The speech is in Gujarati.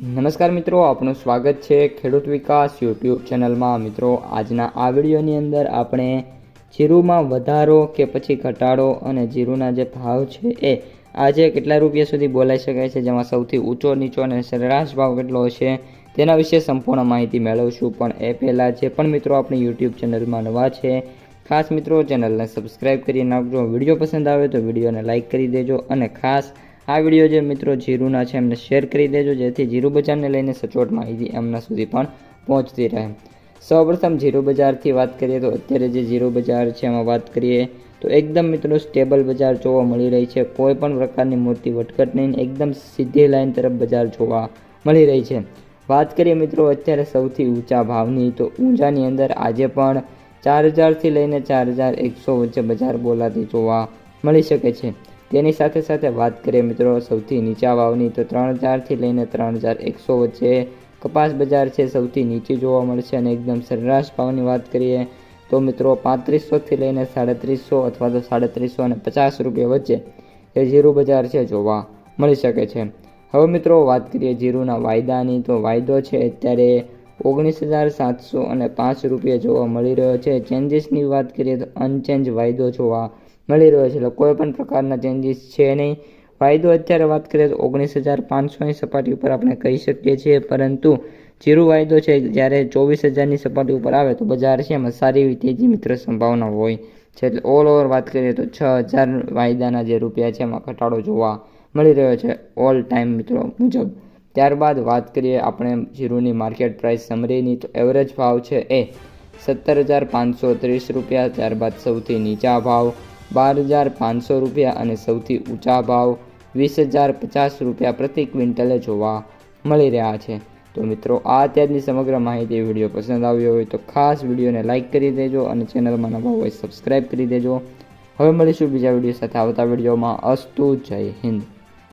નમસ્કાર મિત્રો, આપનું સ્વાગત છે ખેડૂત વિકાસ યુટ્યુબ ચેનલમાં. મિત્રો, આજના આ વિડીયોની અંદર આપણે જીરુમાં વધારો કે પછી ઘટાડો અને જીરુના જે ભાવ છે એ આજે કેટલા રૂપિયા સુધી બોલાઈ શકાય છે, જેમાં સૌથી ઊંચો, નીચો અને સરેરાશ ભાવ કેટલો છે તેના વિશે સંપૂર્ણ માહિતી મેળવશું. પણ એ પહેલાં જે પણ મિત્રો આપણી યુટ્યુબ ચેનલમાં નવા છે, ખાસ મિત્રો ચેનલને સબસ્ક્રાઈબ કરી નાખજો. વીડિયો પસંદ આવે તો વિડીયોને લાઇક કરી દેજો અને ખાસ આ વીડિયો જે મિત્રો જીરુના છે, એમને શેર કરી દેજો, જેથી જીરુ બજારને લઈને સચોટ માહિતી એમના સુધી પણ પહોંચતી રહે. સૌપ્રથમ જીરુ બજારથી વાત કરીએ તો અત્યારે જે જીરુ બજાર છે, એમાં વાત કરીએ તો એકદમ મિત્રો સ્ટેબલ બજાર જોવા મળી રહી છે. કોઈ પણ પ્રકારની મોટી વટકટ નહીં, એકદમ સીધી લાઈન તરફ બજાર જોવા મળી રહી છે. વાત કરીએ મિત્રો અત્યારે સૌથી ઊંચા ભાવની, તો ઊંચાની અંદર આજે પણ ચાર હજારથી લઈને ચાર હજાર એકસો વચ્ચે બજાર બોલાતી જોવા મળી શકે છે. તેની સાથે સાથે વાત કરીએ મિત્રો, સૌથી નીચા ભાવની તો ત્રણ હજારથી લઈને ત્રણ હજાર એકસો વચ્ચે કપાસ બજાર છે, સૌથી નીચી જોવા મળશે અને એકદમ સરેરાશ ભાવની વાત કરીએ તો મિત્રો પાંત્રીસોથી લઈને સાડત્રીસો અથવા તો સાડત્રીસો અને પચાસ રૂપિયા વચ્ચે એ જીરું બજાર છે જોવા મળી શકે છે. હવે મિત્રો વાત કરીએ જીરુના વાયદાની તો વાયદો છે અત્યારે ઓગણીસ હજાર સાતસો અને પાંચ રૂપિયા જોવા મળી રહ્યો છે. ચેન્જીસની વાત કરીએ તો અનચેન્જ વાયદો જોવા મળી રહ્યો છે. એટલે કોઈ પણ પ્રકારના ચેન્જીસ છે નહીં. વાયદો અત્યારે વાત કરીએ તો ઓગણીસ હજાર પાંચસોની સપાટી ઉપર આપણે કહી શકીએ છીએ. પરંતુ જીરું વાયદો છે, જ્યારે ચોવીસ હજારની સપાટી ઉપર આવે તો બજાર છે એમાં સારી એવી તેજી મિત્ર સંભાવના હોય છે. એટલે ઓલ ઓવર વાત કરીએ તો છ હજાર વાયદાના જે રૂપિયા છે એમાં ઘટાડો જોવા મળી રહ્યો છે ઓલ ટાઈમ મિત્રો મુજબ. ત્યારબાદ વાત કરીએ આપણે જીરુની માર્કેટ પ્રાઇસ સમરીની તો એવરેજ ભાવ છે એ સત્તર હજાર પાંચસો ત્રીસ રૂપિયા, ત્યારબાદ સૌથી નીચા ભાવ બાર હજાર પાંચસો રૂપિયા અને સૌથી ઊંચા ભાવ વીસ હજાર પચાસ રૂપિયા પ્રતિ ક્વિન્ટલે જોવા મળી રહ્યા છે. તો મિત્રો, આ અત્યારની સમગ્ર માહિતી વીડિયો પસંદ આવ્યો હોય તો ખાસ વિડીયોને લાઇક કરી દેજો અને ચેનલમાં નવા હોય સબસ્ક્રાઈબ કરી દેજો. હવે મળીશું બીજા વીડિયો સાથે આવતા વિડીયોમાં. અસ્તુ જય હિન્દ.